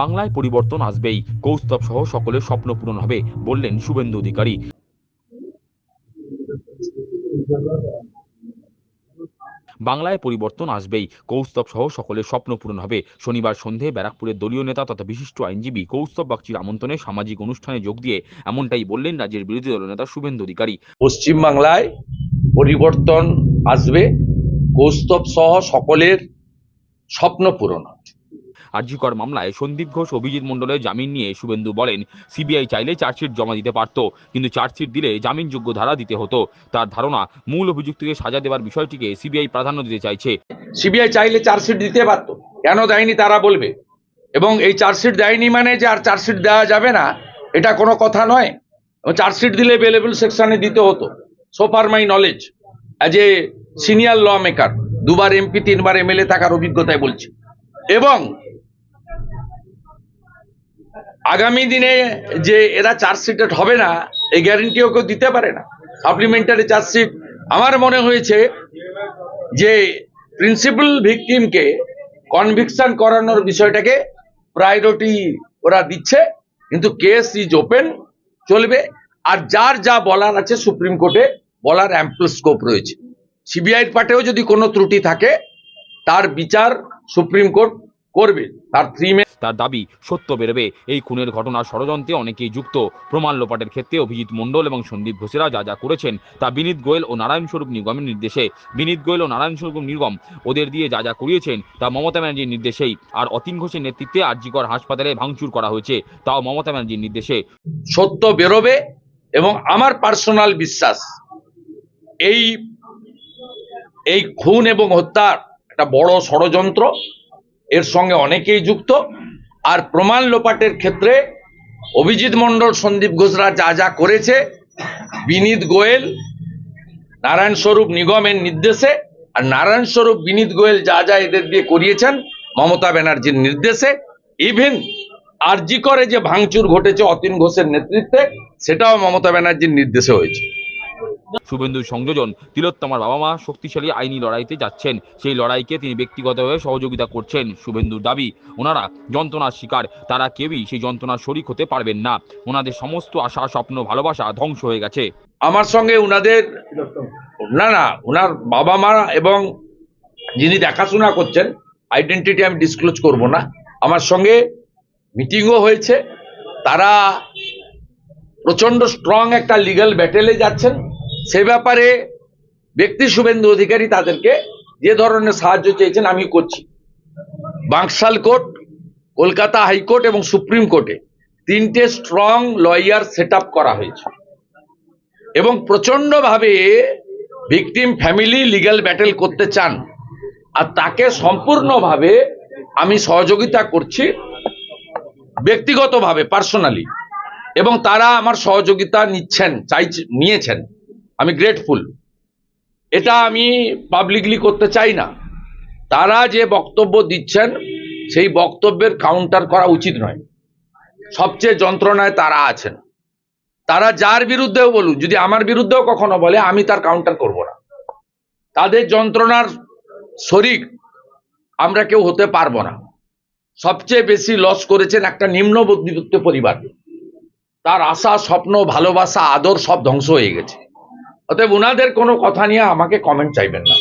বাংলায় পরিবর্তন আসবেই। কৌস্তব সহ সকলের স্বপ্ন পূরণ হবে, বললেন শুভেন্দু অধিকারী। বাংলায় পরিবর্তন আসবেই, কৌস্তব সহ সকলের স্বপ্ন পূরণ হবে। শনিবার সন্ধে ব্যারাকপুরের দলীয় নেতা তথা বিশিষ্ট আইনজীবী কৌস্তব বাগচির আমন্ত্রণে সামাজিক অনুষ্ঠানে যোগ দিয়ে এমনটাই বললেন রাজ্যের বিরোধী দলনেতা শুভেন্দু অধিকারী। পশ্চিমবাংলায় পরিবর্তন আসবে, কৌস্তব সহ সকলের স্বপ্ন পূরণ হবে। আরজিকর মামলায় সন্দীপ ঘোষ, অভিজিৎ মণ্ডলের জামিন নিয়ে শুভেন্দু বলেন, সিবিআই চাইলে চার্জশিট জমা দিতে পারত, কিন্তু চার্জশিট দিলে জামিনযোগ্য ধারা দিতে হতো। তার ধারণা, মূল অভিযুক্তকে সাজা দেওয়ার বিষয়টিকে সিবিআই প্রাধান্য দিতে চাইছে। সিবিআই চাইলে চার্জশিট দিতে পারতো। কেন দেয়নি তারা বলবে? এবং এই চার্জশিট দেয়নি মানে যে আর চার্জশিট দেওয়া যাবে না, এটা কোনো কথা নয়। চার্জশিট দিলে বেলেবল সেকশনে দিতে হতো। So far my knowledge as a senior lawmaker দুবার এমপি তিনবার এমএলএ থাকার অভিজ্ঞতায় বলছি। এবং আগামী দিনে যে এরা চার্জশিটেড হবে না, এই গ্যারেন্টিও কেউ দিতে পারে না। সাপ্লিমেন্টারি চার্জশিট আমার মনে হয়েছে যে প্রিন্সিপাল ভিকটিমকে কনভিকশন করানোর বিষয়টাকে প্রায়োরিটি ওরা দিচ্ছে, কিন্তু কেস ইজ ওপেন চলবে। আর যার যা বলার আছে সুপ্রিম কোর্টে, বলার অ্যাম্পল স্কোপ রয়েছে। সিবিআইয়ের পার্টেও যদি কোনো ত্রুটি থাকে, তার বিচার সুপ্রিম কোর্ট করবে। তার থ্রি তার দাবি, সত্য বেরোবে। এই খুনের ঘটনার ষড়যন্ত্রে অনেকেই যুক্ত। প্রমাণ লোপাটের ক্ষেত্রে অভিজিৎ মণ্ডল এবং সন্দীপ ঘোষেরা যা যা করেছেন, তা বিনীত গোয়েল ও নারায়ণ স্বরূপ নিগমের নির্দেশে। বিনীত গোয়েল ও নারায়ণ স্বরূপ নিগম ওদের দিয়ে যা যা করিয়েছেন, তা মমতা ব্যানার্জির নির্দেশেই। আর অতীন ঘোষের নেতৃত্বে আরজিকর হাসপাতালে ভাঙচুর করা হয়েছে, তাও মমতা ব্যানার্জির নির্দেশে। সত্য বেরোবে এবং আমার পার্সোনাল বিশ্বাস, এই এই খুন এবং হত্যার একটা বড় ষড়যন্ত্র, এর সঙ্গে অনেকেই যুক্ত। আর প্রমাণ লোপাটের ক্ষেত্রে অভিজিৎ মণ্ডল, সন্দীপ ঘোষরা যা যা করেছে, বিনীত গোয়েল, নারায়ণ স্বরূপ নিগমের নির্দেশে, আর নারায়ণ স্বরূপ, বিনীত গোয়েল যা যা এদের দিয়ে করিয়েছেন, মমতা ব্যানার্জির নির্দেশে ইভেন আরজি করে যে ভাঙচুর ঘটেছে অতীন ঘোষের নেতৃত্বে, সেটাও মমতা ব্যানার্জির নির্দেশে হয়েছে। শুভেন্দুর সংযোজন, তিলোত্তমার বাবা মা শক্তিশালী আইনি লড়াইতে যাচ্ছেন। সেই লড়াইকে তিনি ব্যক্তিগতভাবে সহযোগিতা করছেন শুভেন্দুর দাবি। ওনারা যন্ত্রণার শিকার, তারা কেউই সেই যন্ত্রণার শরিক হতে পারবেন না। ওনাদের সমস্ত আশা, স্বপ্ন, ভালোবাসা ধ্বংস হয়ে গেছে। আমার সঙ্গে ওনাদের না না ওনার বাবা মা এবং যিনি দেখাশোনা করছেন আইডেন্টিটি আমি ডিসক্লোজ করব না। আমার সঙ্গে মিটিংও হয়েছে। তারা প্রচণ্ড স্ট্রং একটা লিগ্যাল ব্যাটেলে যাচ্ছেন। সে ব্যাপারে ব্যক্তি শুভেন্দু অধিকারী তাদেরকে যে ধরনের সাহায্য চেয়েছেন আমি করছি। Bankshall court, Kolkata high court এবং সুপ্রিম কোর্টে তিনটে স্ট্রং লয়ার সেট করা হয়েছে। এবং প্রচন্ডভাবে ভিকটিম ফ্যামিলি লিগ্যাল ব্যাটেল করতে চান। আর তাকে সম্পূর্ণভাবে আমি সহযোগিতা করছি ব্যক্তিগতভাবে, পার্সোনালি। এবং তারা আমার সহযোগিতা নিচ্ছেন, চাই, নিয়েছেন। আমি গ্রেটফুল এটা আমি পাবলিকলি করতে চাই না। তারা যে বক্তব্য দিচ্ছেন, সেই বক্তব্যের কাউন্টার করা উচিত নয়। সবচেয়ে যন্ত্রণায় তারা আছেন। তারা যার বিরুদ্ধেও বলুক, যদি আমার বিরুদ্ধেও কখনো বলে, আমি তার কাউন্টার করব না। তাদের যন্ত্রণার শরিক আমরা কেউ হতে পারব না। সবচেয়ে বেশি লস করেছেন একটা নিম্ন মধ্যবিত্ত পরিবার। তার আশা, স্বপ্ন, ভালোবাসা, আদর সব ধ্বংস হয়ে গেছে। অতএব উনাদের কোনো কথা নিয়ে আমাকে কমেন্ট চাইবেন না।